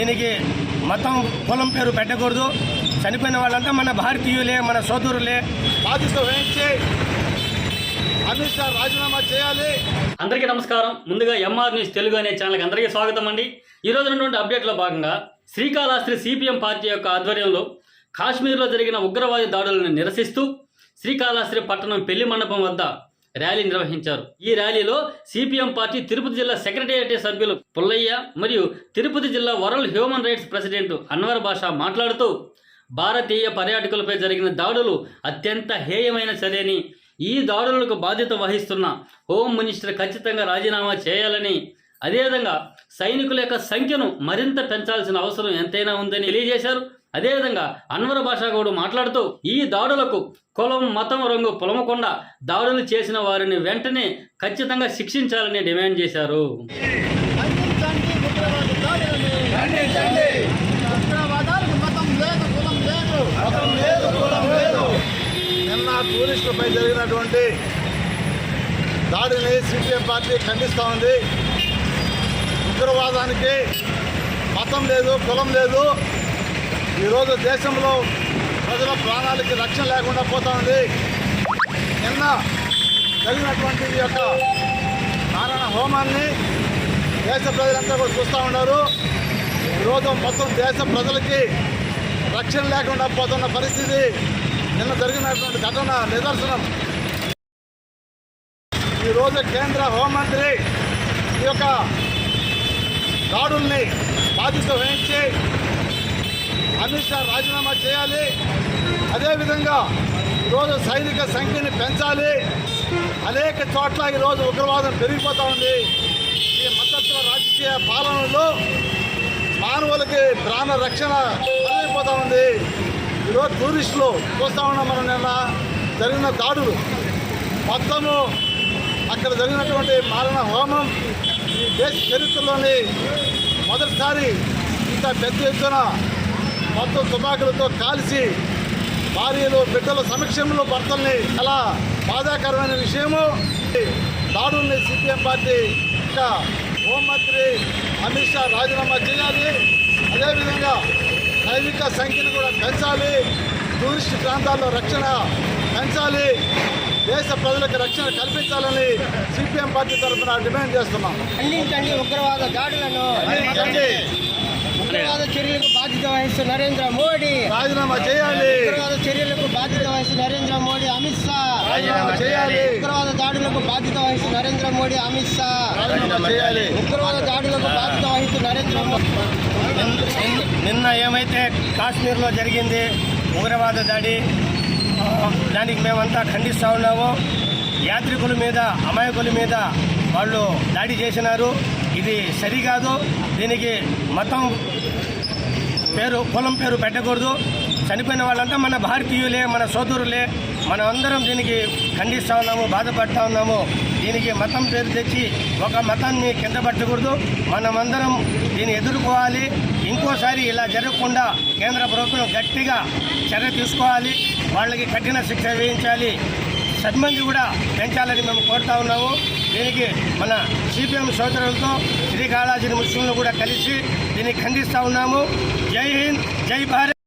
దీనికి మతం కులం పేరు పెట్టకూడదు. చనిపోయిన వాళ్ళంతా మన భారతీయులే మన సోదరులే. బాధ్యత వహించి అమిత్ షా రాజీనామా చేయాలి. అందరికీ నమస్కారం. ముందుగా ఎంఆర్ న్యూస్ తెలుగు అనే ఛానల్కి అందరికీ స్వాగతం అండి. ఈ రోజు ఉన్నటువంటి అప్డేట్లో భాగంగా శ్రీకాళహస్తి సిపిఎం పార్టీ యొక్క ఆధ్వర్యంలో కాశ్మీర్లో జరిగిన ఉగ్రవాది దాడులను నిరసిస్తూ శ్రీకాళహస్తి పట్టణం పెళ్ళి మండపం వద్ద ర్యాలీ నిర్వహించారు. ఈ ర్యాలీలో సిపిఎం పార్టీ తిరుపతి జిల్లా సెక్రటేరియట్ సభ్యులు పుల్లయ్య మరియు తిరుపతి జిల్లా world human rights president Anwar Basha మాట్లాడుతూ భారతీయ పర్యాటకులపై జరిగిన దాడులు అత్యంత హేయమైన చర్యని ఈ దాడులకు బాధ్యత వహిస్తున్న హోం మినిస్టర్ ఖచ్చితంగా రాజీనామా చేయాలని అదేవిధంగా సైనికుల యొక్క సంఖ్యను మరింత పెంచాల్సిన అవసరం ఎంతైనా ఉందని తెలియజేశారు. అదేవిధంగా అన్వర భాష గౌడ్ మాట్లాడుతూ ఈ దాడులకు కులం మతం రంగు పొలమకుండా దాడులు చేసిన వారిని వెంటనే ఖచ్చితంగా శిక్షించాలని డిమాండ్ చేశారు. నిన్న టూరిస్టులపై జరిగినటువంటి దాడిని సిపిఎం పార్టీ ఖండిస్తూ ఉంది. ఉగ్రవాదానికి మతం లేదు కులం లేదు. ఈరోజు దేశంలో ప్రజల ప్రాణాలకి రక్షణ లేకుండా పోతా ఉంది. నిన్న జరిగినటువంటి ఈ యొక్క నారాయణ హోమాన్ని దేశ ప్రజలంతా కూడా చూస్తూ ఉన్నారు. ఈరోజు మొత్తం దేశ ప్రజలకి రక్షణ లేకుండా పోతున్న పరిస్థితి నిన్న జరిగినటువంటి ఘటన నిదర్శనం. ఈరోజు కేంద్ర హోంమంత్రి ఈ యొక్క దాడుల్ని బాధ్యత వహించి అమిత్ షా రాజీనామా చేయాలి. అదేవిధంగా ఈరోజు సైనిక సంఖ్యని పెంచాలి. అనేక చోట్ల ఈరోజు ఉగ్రవాదం పెరిగిపోతూ ఉంది. ఈ మతత్వ రాజకీయ పాలనలో మానవులకి ప్రాణ రక్షణ కలిగిపోతూ ఉంది. ఈరోజు టూరిస్టులు చూస్తూ ఉన్నాం మనం నిన్న జరిగిన దాడులు. మొత్తము అక్కడ జరిగినటువంటి మారణ హోమం ఈ దేశ చరిత్రలోని మొదటిసారి ఇంత పెద్ద ఎత్తున మొత్తం తుపాకులతో కాల్చి భార్యలు బిడ్డల సమక్షంలో భర్తల్ని చాలా బాధాకరమైన విషయము. దాడుల్ని సిపిఎం పార్టీ ఇంకా హోంమంత్రి అమిత్ షా రాజీనామా చేయాలి. అదేవిధంగా సైనిక సంఖ్యను కూడా పెంచాలి. టూరిస్ట్ ప్రాంతాల్లో రక్షణ పెంచాలి. దేశ ప్రజలకు రక్షణ కల్పించాలని సిపిఎం పార్టీ తరఫున డిమాండ్ చేస్తున్నాం. ఖండించండి ఉగ్రవాద దాడులను. ఉగ్రవాద చర్యలకు బాధ్యత వహిస్తున్న నరేంద్ర మోడీ. రాజీనామా చేయాలి. ఉగ్రవాద చర్యలకు బాధ్యత వహిస్తున్న నరేంద్ర మోడీ అమిత్ షా. రాజీనామా చేయాలి. ఉగ్రవాద దాడులకు బాధ్యత వహిస్తున్న నరేంద్ర మోడీ అమిత్ షా. రాజీనామా చేయాలి. ఉగ్రవాద దాడులకు బాధ్యత వహిస్తున్న నరేంద్ర మోడీ. నిన్న- ఏమైతే కాశ్మీర్లో జరిగింది ఉగ్రవాద దాడి దానికి మేమంతా ఖండిస్తూ ఉన్నాము. యాత్రికుల మీద అమాయకుల మీద వాళ్ళు దాడి చేసినారు. ఇది సరికాదు. దీనికి మతం పేరు కులం పేరు పెట్టకూడదు. చనిపోయిన వాళ్ళంతా మన భారతీయులే మన సోదరులే. మనం అందరం దీనికి ఖండిస్తూ ఉన్నాము బాధపడుతూ ఉన్నాము. దీనికి మతం పేరు తెచ్చి ఒక మతాన్ని కింద పట్టకూడదు. మనమందరం దీన్ని ఎదుర్కోవాలి. ఇంకోసారి ఇలా జరగకుండా కేంద్ర ప్రభుత్వం గట్టిగా చర్య తీసుకోవాలి. వాళ్ళకి కఠిన శిక్ష వేయించాలి. సబ్మంది కూడా పెంచాలని మేము కోరుతా ఉన్నాము. దీనికి మన సిపిఎం సోదరులతో శ్రీకాళాజీ ముస్లింలు కూడా కలిసి దీన్ని ఖండిస్తూ ఉన్నాము. జై హింద్ జై భారత్.